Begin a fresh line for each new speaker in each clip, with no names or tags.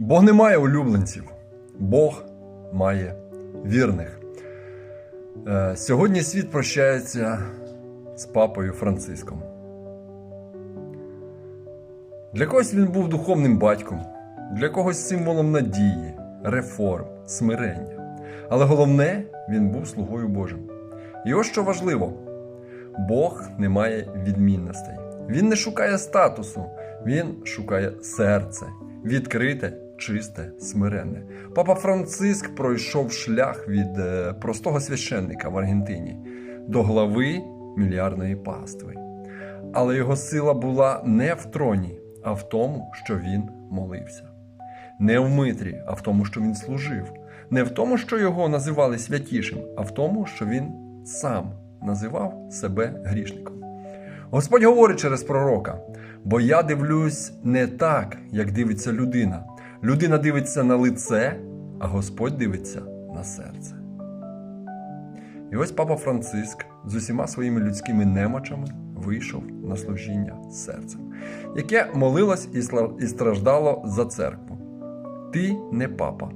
Бог не має улюбленців, Бог має вірних. Е, Сьогодні світ прощається з папою Франциском. Для когось він був духовним батьком, для когось символом надії, реформ, смирення. Але головне, він був слугою Божим. І ось що важливо: Бог не має відмінностей. Він не шукає статусу, він шукає серце, відкрите, чисте, смиренне. Папа Франциск пройшов шлях від е, простого священника в Аргентині до глави мільярдної пастви. Але його сила була не в троні, а в тому, що він молився. Не в митрі, а в тому, що він служив. Не в тому, що його називали святішим, а в тому, що він сам називав себе грішником. Господь говорить через пророка: бо я дивлюсь не так, як дивиться людина. Людина дивиться на лице, а Господь дивиться на серце. І ось папа Франциск з усіма своїми людськими немочами вийшов на служіння серцем, яке молилось і страждало за церкву. Ти не папа,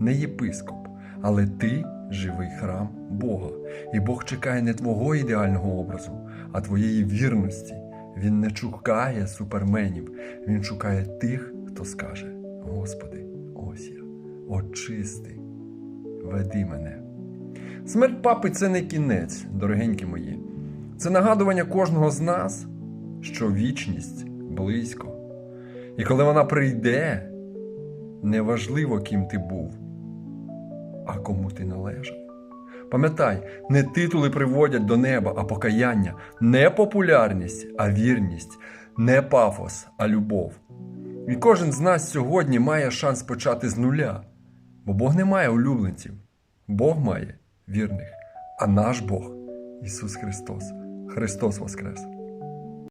не єпископ, але ти живий храм Бога. І Бог чекає не твого ідеального образу, а твоєї вірності. Він не шукає суперменів, він шукає тих, хто скаже: Господи, ось я, очисти, веди мене. Смерть папи це не кінець, дорогенькі мої. Це нагадування кожного з нас, що вічність близько. І коли вона прийде, неважливо, ким ти був, а кому ти належав. Пам'ятай, не титули приводять до неба, а покаяння, не популярність, а вірність, не пафос, а любов. І кожен з нас сьогодні має шанс почати з нуля, бо Бог не має улюбленців, Бог має вірних, а наш Бог Ісус Христос. Христос Воскрес!